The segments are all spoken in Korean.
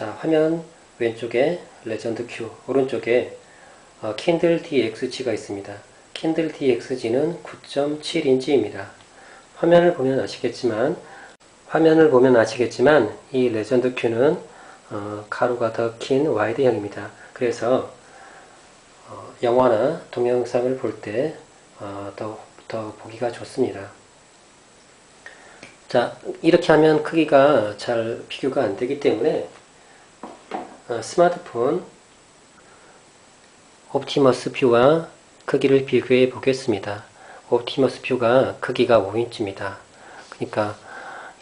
자, 화면 왼쪽에 레전드 큐, 오른쪽에 어, 킨들 DXG가 있습니다. 킨들 DXG는 9.7인치입니다. 화면을 보면 아시겠지만 화면을 보면 아시겠지만 이 레전드 큐는 어, 가로가 더 긴 와이드형입니다. 그래서 어, 영화나 동영상을 볼때 어, 더, 더 보기가 좋습니다. 자 이렇게 하면 크기가 잘 비교가 안 되기 때문에 어, 스마트폰 옵티머스 뷰와 크기를 비교해 보겠습니다. 옵티머스 뷰가 크기가 5인치입니다. 그러니까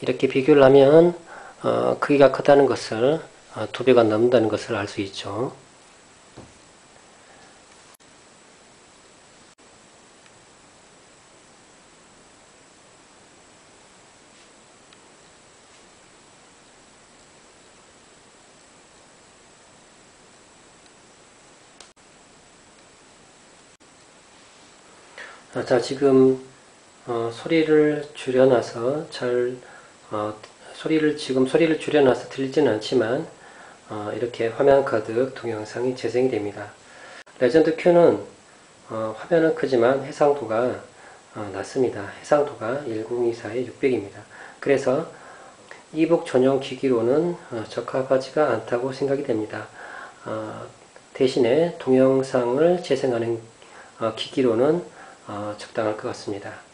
이렇게 비교를 하면 어, 크기가 크다는 것을 어, 두 배가 넘는다는 것을 알 수 있죠. 아, 자 지금 어, 소리를 줄여놔서 잘 어, 소리를 지금 소리를 줄여놔서 들리지는 않지만 어, 이렇게 화면 가득 동영상이 재생이 됩니다. 레전드 Q는 어, 화면은 크지만 해상도가 어, 낮습니다. 해상도가 1024에 600입니다. 그래서 이북 전용 기기로는 어, 적합하지가 않다고 생각이 됩니다. 어, 대신에 동영상을 재생하는 어, 기기로는 어, 적당할 것 같습니다.